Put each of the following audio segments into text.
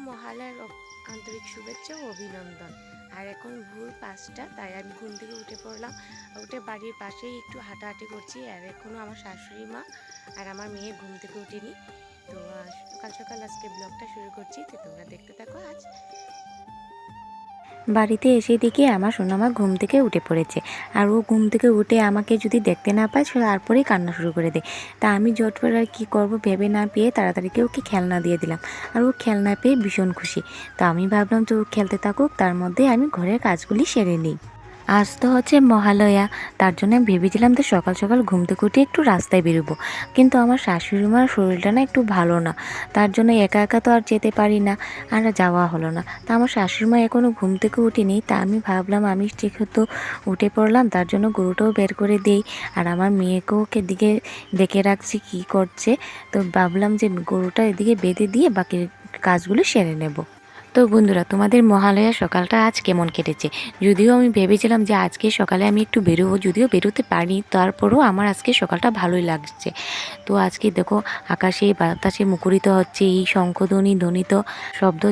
মহালয়ার অ- আন্তরিক শুভেচ্ছা ও অভিনন্দন। আর এখন ভোর পাঁচটা, তাই আমি ঘুম থেকে উঠে পড়লাম। উঠে বাড়ির পাশেই একটু হাঁটাহাঁটি করছি। আর এখনও আমার শাশুড়ি মা আর আমার মেয়ে ঘুম থেকে উঠেনি তো সকাল সকাল আজকে ব্লগটা শুরু করছি। তো তোমরা দেখতে থাকো আজ। বাড়িতে এসে দেখি আমার সোনামা ঘুম থেকে উঠে পড়েছে। আর ও ঘুম থেকে উঠে আমাকে যদি দেখতে না পায়, সে তারপরেই কান্না শুরু করে দেয়। তা আমি জটপট আর কী করব ভেবে না পেয়ে তাড়াতাড়ি কেউ ওকে খেলনা দিয়ে দিলাম। আর ও খেলনা পেয়ে ভীষণ খুশি। তা আমি ভাবলাম তো ও খেলতে থাকুক, তার মধ্যে আমি ঘরের কাজগুলি সেরে নিই। আজ তো হচ্ছে মহালয়া। তার জন্য আমি ভেবেছিলাম তো সকাল সকাল ঘুম থেকে উঠে একটু রাস্তায় বেরোবো। কিন্তু আমার শাশুড়ি মার শরীরটা না একটু ভালো না। তার জন্য একা একা তো আর যেতে পারি না, আর যাওয়া হলো না। তা আমার শাশুড়ি মা এখনও ঘুম থেকে উঠিনি, তা আমি ভাবলাম আমি ঠিক যেহেতু উঠে পড়লাম, তার জন্য গরুটাও বের করে দেই। আর আমার মেয়েকেও দিকে দেখে রাখছি কি করছে। তো ভাবলাম যে গরুটা এদিকে বেঁধে দিয়ে বাকি কাজগুলো সেরে নেব। তো বন্ধুরা, তোমাদের মহালয়া সকালটা আজ কেমন কেটেছে? যদিও আমি ভেবেছিলাম যে আজকে সকালে আমি একটু বেরোবো, যদিও বেরোতে পারি তারপরও আমার আজকে সকালটা ভালোই লাগছে। তো আজকে দেখো, আকাশে বাতাসে মুখরিত হচ্ছে, এই শঙ্খধ্বনি, ধ্বনিত শব্দ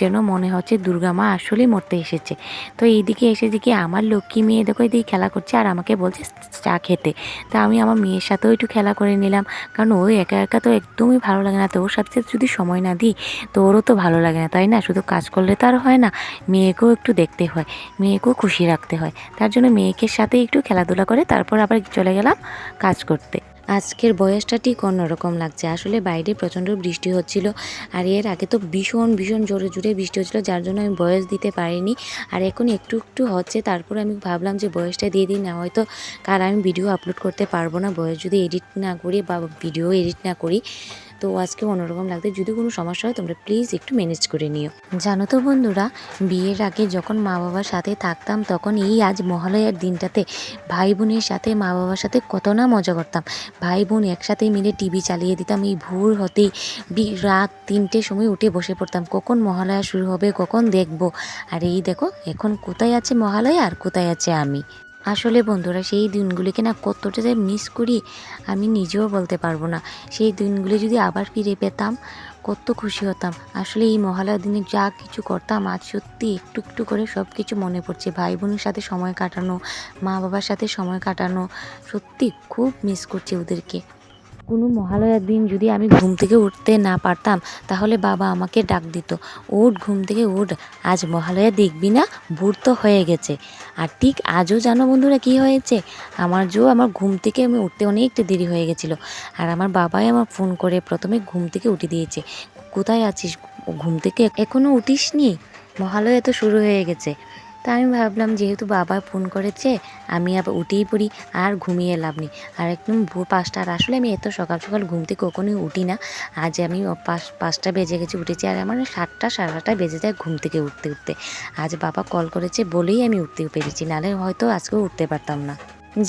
যেন মনে হচ্ছে দুর্গা মা আসলেই মরতে এসেছে। তো এইদিকে এসে দেখি আমার লক্ষ্মী মেয়ে দেখো, এদিকে খেলা করছে আর আমাকে বলছে চা খেতে। তা আমি আমার মেয়ের সাথেও একটু খেলা করে নিলাম, কারণ ও একা একা তো একদমই ভালো লাগে না। তো ওর সাথে যদি সময় না দিই, তো ওরও তো ভালো লাগে না, তাই না? শুধু কাজ করলে তো আর হয় না। মেয়েকেও একটু দেখতে হয়, মেয়েকেও খুশি রাখতে হয়। তার জন্য মেয়েকে সাথে একটু খেলাধুলা করে তারপর আবার চলে গেলাম কাজ করতে। আজকের বয়সটা ঠিক অন্যরকম লাগছে। আসলে বাইরে প্রচণ্ড বৃষ্টি হচ্ছিল আর এর আগে তো ভীষণ ভীষণ জোরে জোরে বৃষ্টি হচ্ছিল, যার জন্য আমি বয়স দিতে পারিনি। আর এখন একটু একটু হচ্ছে, তারপর আমি ভাবলাম যে বয়সটা দিয়ে দিই, না হয়তো কার আমি ভিডিও আপলোড করতে পারব না। বয়স যদি এডিট না করি বা ভিডিও এডিট না করি তো আজকে অন্যরকম লাগবে যদি কোনো সমস্যা হয়, তোমরা প্লিজ একটু ম্যানেজ করে নিও। জানো তো বন্ধুরা, বিয়ের আগে যখন মা বাবার সাথে থাকতাম, তখন এই আজ মহালয়ার দিনটাতে ভাই বোনের সাথে মা বাবার সাথে কত না মজা করতাম। ভাই বোন একসাথে মিলে টিভি চালিয়ে দিতাম। এই ভোর হতেই রাত তিনটের সময় উঠে বসে পড়তাম। কখন মহালয়া শুরু হবে, কখন দেখব? আর এই দেখো, এখন কোথায় আছে মহালয়া আর কোথায় আছে আমি? আসলে বন্ধুরা, সেই দিনগুলিকে না কতটা যে মিস করি আমি নিজেও বলতে পারব না। সেই দিনগুলি যদি আবার ফিরে পেতাম, কত খুশি হতাম। আসলে এই মহালয়ার দিনে যা কিছু করতাম, আজ সত্যি একটু একটু করে সব কিছু মনে পড়ছে। ভাই বোনের সাথে সময় কাটানো মা বাবার সাথে সময় কাটানো, সত্যি খুব মিস করছি ওদেরকে। কোনো মহালয়ার দিন যদি আমি ঘুম থেকে উঠতে না পারতাম, তাহলে বাবা আমাকে ডাক দিত। উঠ, ঘুম থেকে উঠ, আজ মহালয়া দেখবি না, ভোর তো হয়ে গেছে। আর ঠিক আজও জানো বন্ধুরা কি হয়েছে? আমার জো আমার ঘুম থেকে আমি উঠতে অনেকটা দেরি হয়ে গেছিল। আর আমার বাবাই আমার ফোন করে প্রথমে ঘুম থেকে উঠে দিয়েছে। কোথায় আছিস? ঘুম থেকে এখনও উঠিসনি? মহালয়া তো শুরু হয়ে গেছে। তা আমি ভাবলাম, যেহেতু বাবা ফোন করেছে, আমি আবার উঠেই পড়ি আর ঘুমিয়ে লাভ নেই। আর একদম ভোর পাঁচটা, আর আসলে আমি এত সকাল সকাল ঘুম থেকে কখনোই উঠি না। আজ আমি পাঁচ, পাঁচটা বেজে গেছি উঠেছি, আর আমার সাতটা, সাড়ে আটটা বেজে যায় ঘুম থেকে উঠতে উঠতে। আজ বাবা কল করেছে বলেই আমি উঠতে পেরেছি, নাহলে হয়তো আজকেও উঠতে পারতাম না।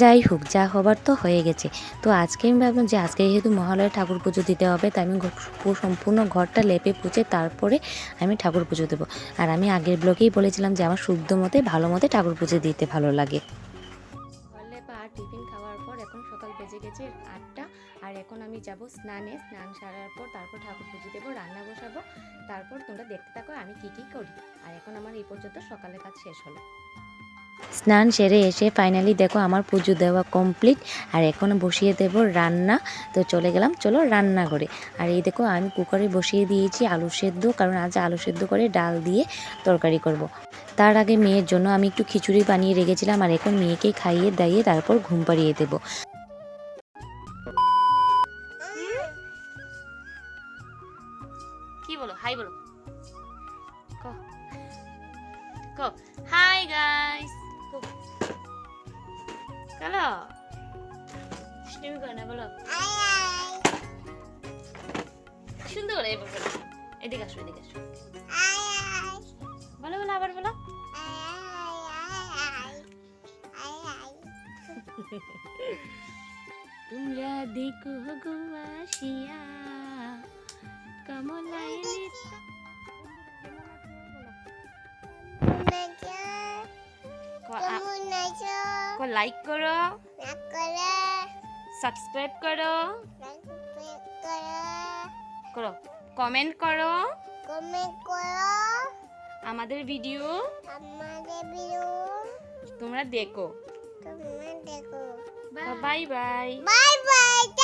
যাই হোক, যা হবার তো হয়ে গেছে। তো আজকে আমি ভাবলাম যে আজকে যেহেতু মহালয়া ঠাকুর পুজো দিতে হবে, তাই আমি সম্পূর্ণ ঘরটা লেপে পুছে তারপরে আমি ঠাকুর পুজো দেবো। আর আমি আগের ব্লগেই বলেছিলাম যে আমার শুদ্ধ মতে, ভালো মতে ঠাকুর পুজো দিতে ভালো লাগে। টিফিন খাওয়ার পর এখন সকাল বেজে গেছে আটটা, আর এখন আমি যাব স্নানে। স্নান সারার পর তারপর ঠাকুর পুজো দেবো, রান্না বসাবো। তারপর তোমরা দেখতে থাকো আমি কি কি করি। আর এখন আমার এই পর্যন্ত সকালের কাজ শেষ হলো। স্নান সেরে এসে ফাইনালি দেখো আমার পুজো দেওয়া কমপ্লিট আর এখন বসিয়ে দেব রান্না। তো চলে গেলাম, চলো রান্না করে আর এই দেখো আমি কুকারে বসিয়ে দিয়েছি আলু সেদ্ধ, কারণ আজ আলু সেদ্ধ করে ডাল দিয়ে তরকারি করব। তার আগে মেয়ের জন্য আমি একটু খিচুড়ি বানিয়ে রেখেছিলাম, আর এখন মেয়েকে খাইয়ে দাইয়ে তারপর ঘুম পাড়িয়ে দেবো। কি বলো? হাই চলো তুমি করো না বলো? সুন্দর করে এবার বলো। এদিকে আসো এদিকে আসো। বলো বলো, আবার বলো। তোমরা দেখো গো আসিয়া কমলায় লাইক করো সাবস্ক্রাইব করো করো কমেন্ট করো কমেন্ট করো আমাদের ভিডিও আমাদের ভিডিও তোমরা দেখো তোমরা দেখো বাই বাই বাই বাই